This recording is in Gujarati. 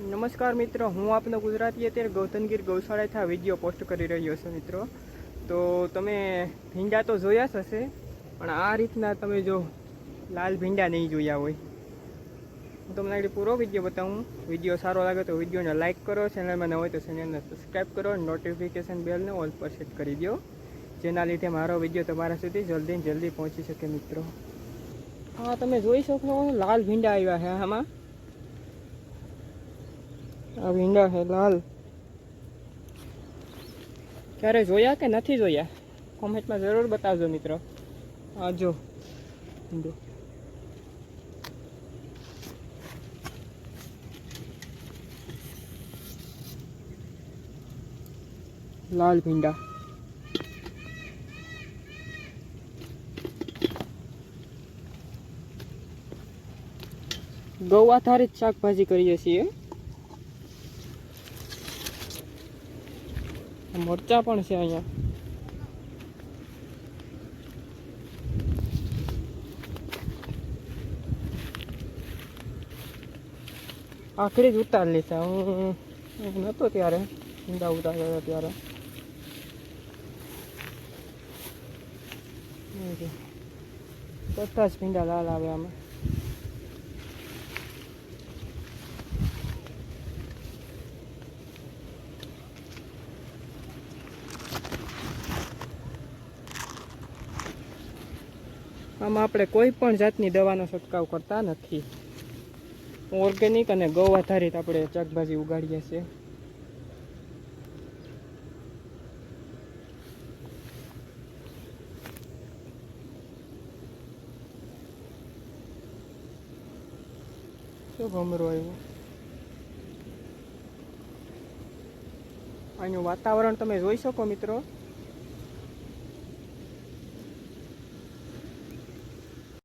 નમસ્કાર મિત્રો, હું આપનો ગુજરાતી અત્યારે ગૌતમગીર ગૌશાળાથી આ વીડિયો પોસ્ટ કરી રહ્યો છું મિત્રો. તો તમે ભીંડા તો જોયા જ હશે, પણ આ રીતના તમે જો લાલ ભીંડા નહીં જોયા હોય. હું તમને આગળ પૂરો વીડિયો બતાવું. વીડિયો સારો લાગે તો વિડીયોને લાઇક કરો, ચેનલમાં ન હોય તો ચેનલને સબસ્ક્રાઈબ કરો, નોટિફિકેશન બેલને ઓલ પર સેટ કરી દો, જેના લીધે મારો વીડિયો તમારા સુધી જલ્દી જલ્દી પહોંચી શકે મિત્રો. હા, તમે જોઈ શકો, લાલ ભીંડા આવ્યા છે આમાં. આ ભીંડા છે લાલ ક્યારે જોયા કે નથી જોયા? કોમેન્ટમાં જરૂર બતાવજો મિત્રો. આ જો. ભીંડો લાલ ભીંડા. ગૌ આધારિત શાકભાજી કરીએ છીએ. મરચા પણ છે અહીંયા. આખરી જ ઉતાર લીધા હું નહોતો ત્યારે ઊંડા ઉતારતા ત્યારે. બધા જ ભીંડા લાલ આવે આમાં. આમાં આપણે કોઈ પણ જાતની દવાનો છંટકાવ કરતા નથી. ઓર્ગેનિક અને ગૌ આધારિત આપણે શાકભાજી ઉગાડીએ છીએ. શું ભમરો આવ્યો? અહીંનું વાતાવરણ તમે જોઈ શકો મિત્રો.